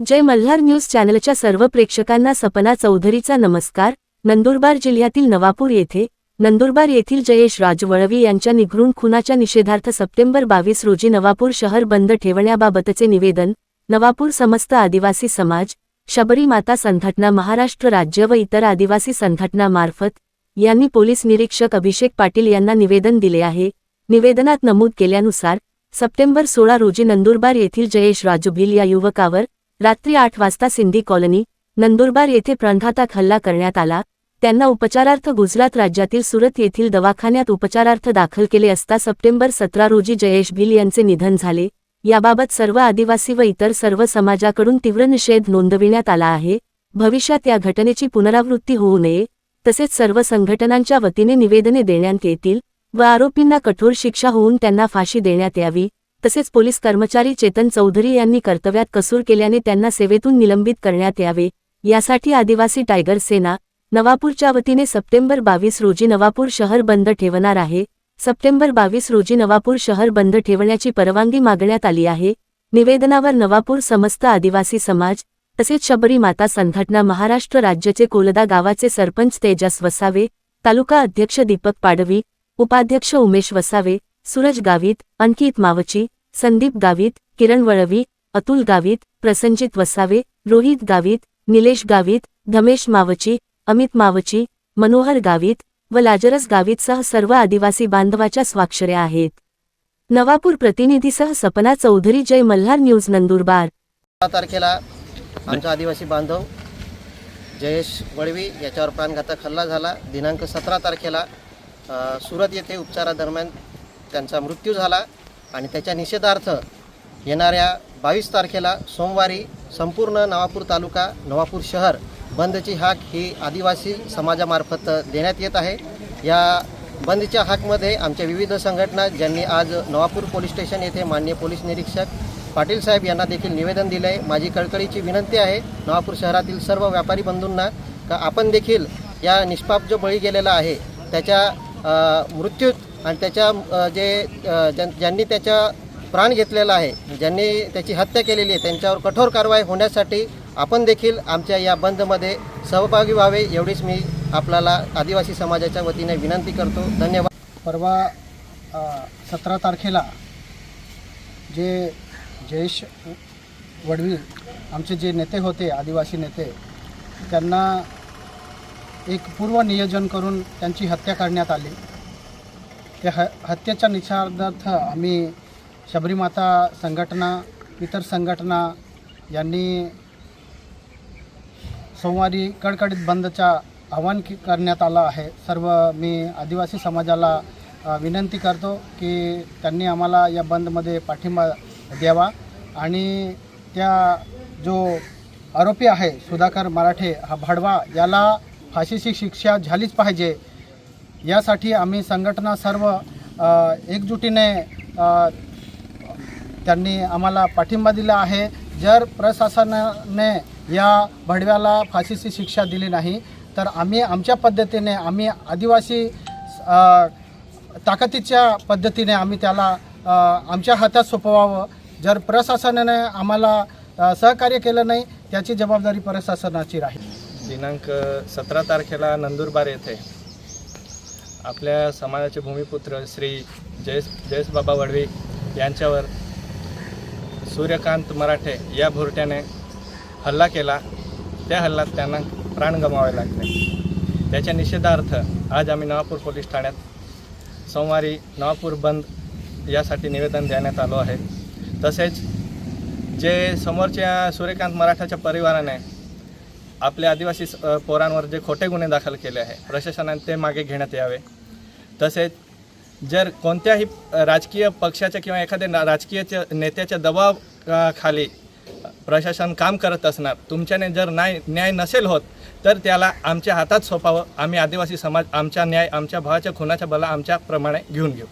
जय Malhar news चॅनलच्या सर्व प्रेक्षकांना सपना चौधरीचा नमस्कार. नंदुरबार जिल्ह्यातील नवापूर येथे नंदुरबार येथील जयेश राजवळवी यांच्या निघृण खुनाच्या निषेधार्थ सप्टेंबर बावीस रोजी नवापूर शहर बंद ठेवण्याबाबतचे निवेदन नवापूर समस्त आदिवासी समाज शबरी माता संघटना महाराष्ट्र राज्य व इतर आदिवासी संघटनामार्फत यांनी पोलीस निरीक्षक अभिषेक पाटील यांना निवेदन दिले आहे. निवेदनात नमूद केल्यानुसार सप्टेंबर सोळा रोजी नंदुरबार येथील जयेश राजुभिल या युवकावर रात्री आठ वाजता सिंधी कॉलनी नंदुरबार येथे प्राणघातक हल्ला करण्यात आला. त्यांना उपचारार्थ गुजरात राज्यातील सुरत येथील दवाखान्यात उपचारार्थ दाखल केले असता सप्टेंबर सतरा रोजी जयेश भिल यांचे निधन झाले. याबाबत सर्व आदिवासी व इतर सर्व समाजाकडून तीव्र निषेध नोंदविण्यात आला आहे. भविष्यात या घटनेची पुनरावृत्ती होऊ नये. तसेच सर्व संघटनांच्या वतीने निवेदने देण्यात येतील व आरोपींना कठोर शिक्षा होऊन त्यांना फाशी देण्यात यावी. तसेच पोलीस कर्मचारी चेतन चौधरी यांनी कर्तव्यात कसूर केल्याने त्यांना सेवेतून निलंबित करण्यात यावे. यासाठी आदिवासी टायगर सेना नवापूरच्या वतीने सप्टेंबर बावीस रोजी नवापूर शहर बंद ठेवणार आहे. सप्टेंबर बावीस रोजी नवापूर शहर बंद ठेवण्याची परवानगी मागण्यात आली आहे. निवेदनावर नवापूर समस्त आदिवासी समाज तसेच शबरी माता संघटना महाराष्ट्र राज्याचे कोलदा गावाचे सरपंच तेजस वसावे तालुका अध्यक्ष दीपक पाडवी उपाध्यक्ष उमेश वसावे सूरज गावित अंकित मावची संदीप गावित किरण वळवी अतुल गावित प्रसंजित वसावे रोहित गावित निलेश गावित धमेश मावची अमित मावची मनोहर गावित व लाजरस गावितसह सर्व आदिवासी बांधवाच्या स्वाक्षऱ्या आहेत. नवापूर प्रतिनिधीसह सपना चौधरी जय मल्हार न्यूज नंदुरबार. तारखेला आमचा आदिवासी बांधव जयेश वळवी याच्यावर प्राणघातक हल्ला झाला. दिनांक सतरा तारखेला सुरत येथे उपचारादरम्यान त्यांचा मृत्यू झाला आणि त्याच्या निषेधार्थ येणाऱ्या बावीस तारखेला सोमवारी संपूर्ण नवापूर तालुका नवापूर शहर बंदची हाक ही आदिवासी समाजामार्फत देण्यात येत आहे. या बंदच्या हाकमध्ये आमच्या विविध संघटना ज्यांनी आज नवापूर पोलीस स्टेशन येथे माननीय पोलीस निरीक्षक पाटील साहेब यांना देखील निवेदन दिलं आहे माझी कळकळीची विनंती आहे नवापूर शहरातील सर्व व्यापारी बंधूंना का आपण देखील या निष्पाप जो बळी गेलेला आहे त्याच्या मृत्यूत आणि त्याच्या जे ज्यां- ज्यांनी त्याच्या प्राण घेतलेला आहे ज्यांनी त्याची हत्या केलेली आहे त्यांच्यावर कठोर कारवाई होण्यासाठी आपण देखील आमच्या या बंदमध्ये सहभागी व्हावे एवढीच मी आपल्याला आदिवासी समाजाच्या वतीने विनंती करतो. धन्यवाद. परवा सतरा तारखेला जे जयेश वडवी आमचे जे नेते होते आदिवासी नेते त्यांना एक पूर्व नियोजन करून त्यांची हत्या करण्यात आली. या ह हत्येच्या निषेधार्थ आम्ही शबरीमाता संघटना इतर संघटना यांनी सोमवारी कडकडीत बंदचा आवाहन की करण्यात आलं आहे. सर्व मी आदिवासी समाजाला विनंती करतो की त्यांनी आम्हाला या बंदमध्ये पाठिंबा द्यावा आणि त्या जो आरोपी आहे सुधाकर मराठे हा भाडवा याला फाशीची शिक्षा झालीच पाहिजे यासाठी आम्ही संघटना सर्व एकजुटीने त्यांनी आम्हाला पाठिंबा दिला आहे. जर प्रशासनाने या भडव्याला फाशीची शिक्षा दिली नाही तर आम्ही आमच्या पद्धतीने आम्ही आदिवासी ताकदीच्या पद्धतीने आम्ही त्याला आमच्या हातात सोपवावं. जर प्रशासनाने आम्हाला सहकार्य केलं नाही त्याची जबाबदारी प्रशासनाची राहील. दिनांक सतरा तारखेला नंदुरबार येथे. आपल्या समाजाचे भूमिपुत्र श्री जयेश जयेशबाबा वडवे यांच्यावर सूर्यकांत मराठे या भुरट्याने हल्ला केला. त्या हल्ल्यात त्यांना प्राण गमावे लागले. त्याच्या निषेधार्थ आज आम्ही नवापूर पोलीस ठाण्यात सोमवारी नवापूर बंद यासाठी निवेदन देण्यात आलो आहे. तसेच जे समोरच्या सूर्यकांत मराठाच्या परिवाराने आपल्या आदिवासी स- पोरांवर जे खोटे गुन्हे दाखल केले आहे प्रशासनाने ते मागे घेण्यात यावे तसेच जर कोणत्याही राजकीय पक्षाच्या किंवा एखाद्या ना- राजकीय नेत्याच्या दबाव खाली प्रशासन काम करत असणार तुमच्याने जर न्याय न्याय नसेल होत तर त्याला आमच्या हातात सोपावं आम्ही आदिवासी समाज आमच्या न्याय आमच्या भावाच्या खुनाच्या बला आमच्याप्रमाणे घेऊन घेऊ